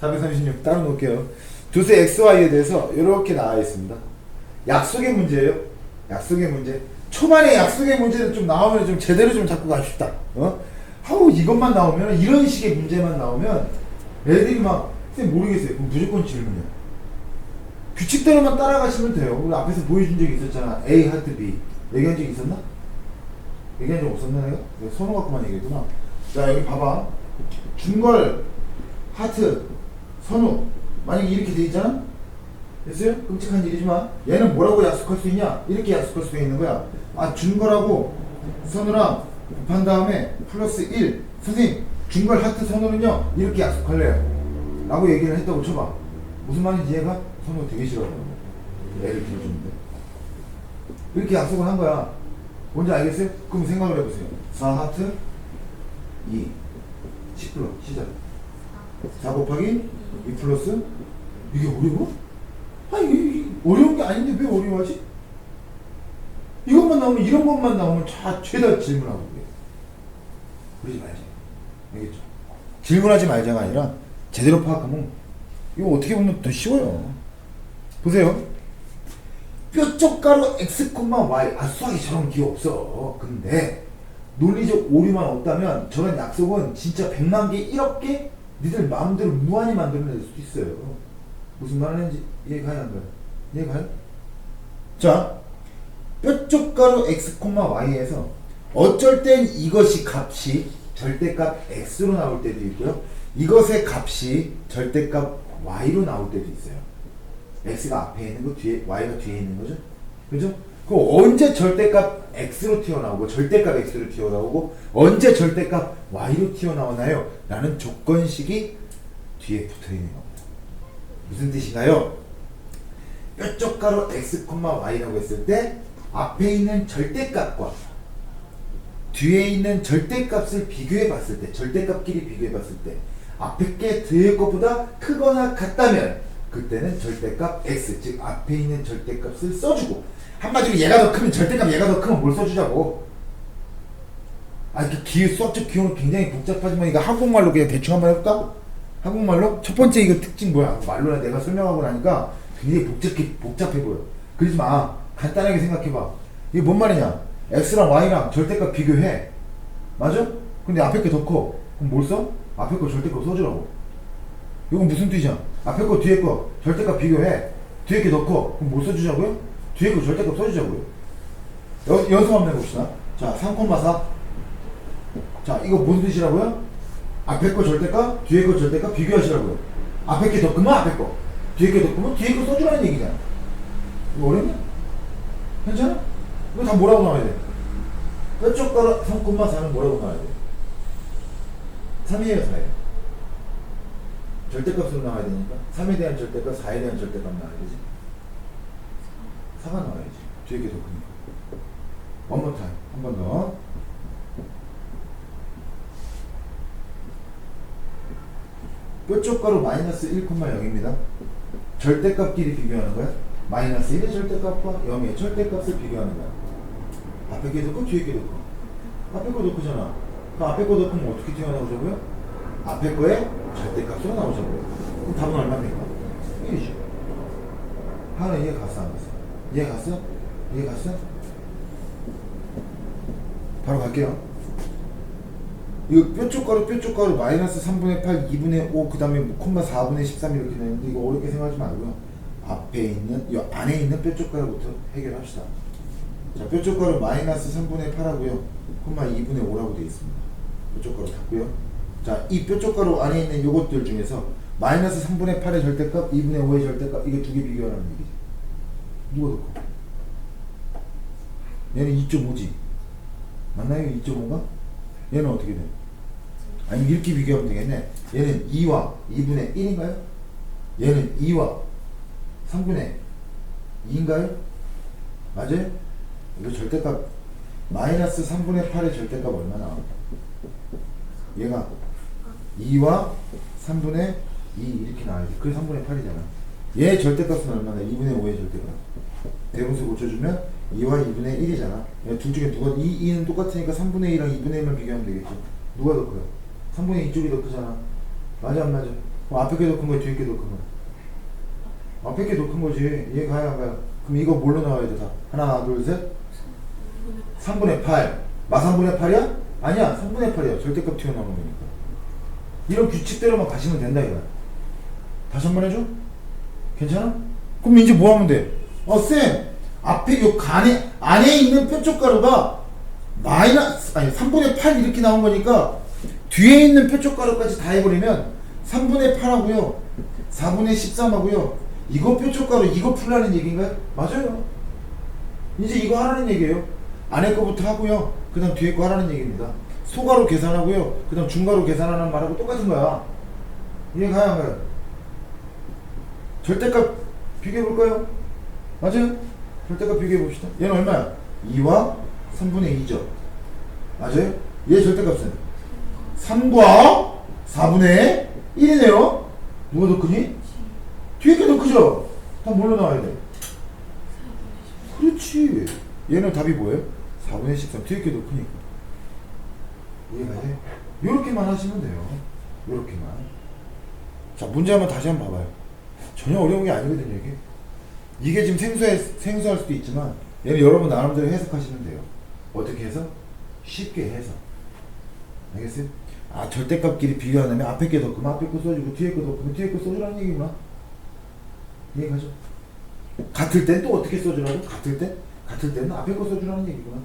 436 따로 놓을게요. 두세 XY에 대해서 이렇게 나와 있습니다. 약속의 문제예요. 약속의 문제. 초반에 약속의 문제는 좀 나오면 좀 제대로 좀 잡고 갑시다. 어? 하고 이것만 나오면 이런 식의 문제만 나오면 애들이 막 선생님 모르겠어요. 그럼 무조건 질문이야. 규칙대로만 따라가시면 돼요. 우리 앞에서 보여준 적이 있었잖아. A 하트 B. 얘기한 적 있었나? 얘기한 적 없었나 내가? 내가 선호 갖고만 얘기했구나. 자 여기 봐봐. 중걸 하트 선우 만약에 이렇게 돼 있잖아? 됐어요? 끔찍한 일이지만 얘는 뭐라고 약속할 수 있냐? 이렇게 약속할 수 있는 거야. 아 준 거라고 선우랑 곱한 다음에 플러스 1 선생님 준 걸 하트 선우는요 이렇게 약속할래요. 라고 얘기를 했다고 쳐봐. 무슨 말인지 이해가? 선우 되게 싫어하더라고. 애를 키워주는데. 이렇게 약속을 한 거야. 뭔지 알겠어요? 그럼 생각을 해보세요. 4 하트 2 10 시작. 4 곱하기 2 플러스 이게 어려워? 아니 어려운 게 아닌데 왜 어려워하지? 이것만 나오면 이런 것만 나오면 자 죄다 질문하고 그래. 그러지 말자. 알겠죠? 질문하지 말자가 아니라 제대로 파악하면 이거 어떻게 보면 더 쉬워요. 보세요. 뾰족가루 x, y 아 저런 기회 없어. 근데 논리적 오류만 없다면 저런 약속은 진짜 100만 개, 1억 개 니들 마음대로 무한히 만들어낼 수도 있어요. 무슨 말 하는지 이해가요? 안 가요? 이해가요? 자, 뾰족가루 x, y에서 어쩔 땐 이것이 값이 절대값 x로 나올 때도 있고요. 이것의 값이 절대값 y로 나올 때도 있어요. x가 앞에 있는 거 뒤에 y가 뒤에 있는 거죠. 그죠? 그 언제 절대값 x로 튀어나오고 절대값 x로 튀어나오고 언제 절대값 y로 튀어나오나요? 라는 조건식이 뒤에 붙어 있는 겁니다. 무슨 뜻인가요? 뾰족가루 x, y라고 했을 때 앞에 있는 절대값과 뒤에 있는 절대값을 비교해 봤을 때 절대값끼리 비교해 봤을 때 앞에 게 뒤에 것보다 크거나 같다면 그때는 절대값 x 즉 앞에 있는 절대값을 써주고 한마디로 얘가 더 크면 절대값 얘가 더 크면 뭘 써주자고 아 이게 기회 수학적 기호는 굉장히 복잡하지만 이거 한국말로 그냥 대충 한번 해볼까? 한국말로 첫 번째 이거 특징 뭐야? 말로는 내가 설명하고 나니까 굉장히 복잡해 복잡해 보여. 그러지 마. 간단하게 생각해봐. 이게 뭔 말이냐? x랑 y랑 절대값 비교해. 맞아? 근데 앞에 게 더 커. 그럼 뭘 써? 앞에 거 절대값 써주라고. 이건 무슨 뜻이야? 앞에 거 뒤에 거 절대값 비교해. 뒤에 게더 커. 그럼 뭘 써주자고요? 뒤에 거 절대값 써주자고요. 여, 연습 한번 해봅시다. 자, 3,4. 자, 이거 무슨 뜻이라고요? 앞에 거 절대값, 뒤에 거 절대값 비교하시라고요. 앞에 게 더 크면 앞에 거, 뒤에 게 더 크면 뒤에 거 써주라는 얘기잖아. 이거 어렵냐? 괜찮아? 이거 다 뭐라고 나와야 돼? 뼈쪽 가루 3,4는 뭐라고 나와야 돼? 3이에요, 4예요. 절대값으로 나와야 되니까 3에 대한 절대값, 4에 대한 절대값 나와야 되지. 4가 나와야지. 뒤에 게더 크니까. 원more time. 한번 더. 뾰족가루 마이너스 1,0입니다. 절대값끼리 비교하는 거야. 마이너스 1의 절대값과 0의 절대값을 비교하는 거야. 앞에 게 넣고 뒤에 게 넣고. 앞에 거 넣고잖아. 그럼 앞에 거 넣으면 어떻게 튀어나오자고요? 앞에 거에 절대값으로 나오자고요. 그럼 답은 얼마입니까? 1이죠. 하나 이해 갔어 안 갔어? 이해 갔어? 이해 갔어? 바로 갈게요. 이거 뾰족가루 뾰족가루 마이너스 3분의 8 2분의 5 그 다음에 콤마 4분의 13 이렇게 되는데 이거 어렵게 생각하지 말고요 앞에 있는 이 안에 있는 뾰족가루부터 해결합시다 자 뾰족가루 마이너스 3분의 8하고요 콤마 2분의 5라고 되어 있습니다 뾰족가루 닫고요 자 이 뾰족가루 안에 있는 요것들 중에서 마이너스 3분의 8의 절대값 2분의 5의 절대값 이거 두 개 비교하라는 얘기지 누가 더 커? 얘는 2.5지 맞나요? 2.5가? 얘는 어떻게 돼? 아니 이렇게 비교하면 되겠네. 얘는 2와 2분의 1인가요? 얘는 2와 3분의 2인가요? 맞아요? 이거 절대값 마이너스 3분의 8의 절대값 얼마나? 얘가 2와 3분의 2 이렇게 나와야지. 그게 3분의 8이잖아. 얘 절대값은 얼마나? 2분의 5의 절대값. 대분수 고쳐주면 2와 2분의 1이잖아. 둘 중에 누가 2, 2는 똑같으니까 3분의 1이랑 2분의 1만 비교하면 되겠죠. 누가 더 커요? 3분의 2쪽이 더 크잖아. 맞아 안 맞아? 그럼 앞에 게 더 큰 거야, 뒤에 게 더 큰 거야? 앞에 게 더 큰 거지. 이해 가야 안 가요? 그럼 이거 뭘로 나와야 돼, 다? 하나, 둘, 셋. 3분의 8. 마 3분의 8이야? 아니야, 3분의 8이야. 절대값 튀어나오는 거니까. 이런 규칙대로만 가시면 된다, 이거야. 다시 한 번 해줘? 괜찮아? 그럼 이제 뭐 하면 돼? 어, 쌤! 앞에 요 간에, 안에 있는 표촉가루가 마이너스, 아니, 3분의 8 이렇게 나온 거니까 뒤에 있는 표촉가루까지 다 해버리면 3분의 8 하고요. 4분의 13 하고요. 이거 표촉가루, 이거 풀라는 얘기인가요? 맞아요. 이제 이거 하라는 얘기예요. 안에 거부터 하고요. 그 다음 뒤에 거 하라는 얘기입니다. 소가로 계산하고요. 그 다음 중가로 계산하는 말하고 똑같은 거야. 이해가요, 안 가요? 절대값 비교해볼까요? 맞아요? 절대값 비교해봅시다. 얘는 얼마야? 2와 3분의 2죠. 맞아요? 얘 절대값은 3과 4분의 1이네요. 누가 더 크니? 뒤에 게 더 크죠? 다 뭘로 나와야 돼? 그렇지. 얘는 답이 뭐예요? 4분의 13. 뒤에 게 더 크니까. 이해가 돼? 요렇게만 하시면 돼요. 요렇게만. 자, 문제 한번 다시 한번 봐봐요. 전혀 어려운 게 아니거든요, 이게. 이게 지금 생소해, 생소할 수도 있지만, 얘는 여러분 나름대로 해석하시면 돼요. 어떻게 해서? 쉽게 해서. 알겠어요? 아, 절대값끼리 비교하려면 앞에 게 더 크면 앞에 거 써주고, 뒤에 거 더 크면 뒤에 거 써주라는 얘기구나. 이해가죠? 같을 땐 또 어떻게 써주라고? 같을 때? 같을 때는 앞에 거 써주라는 얘기구나.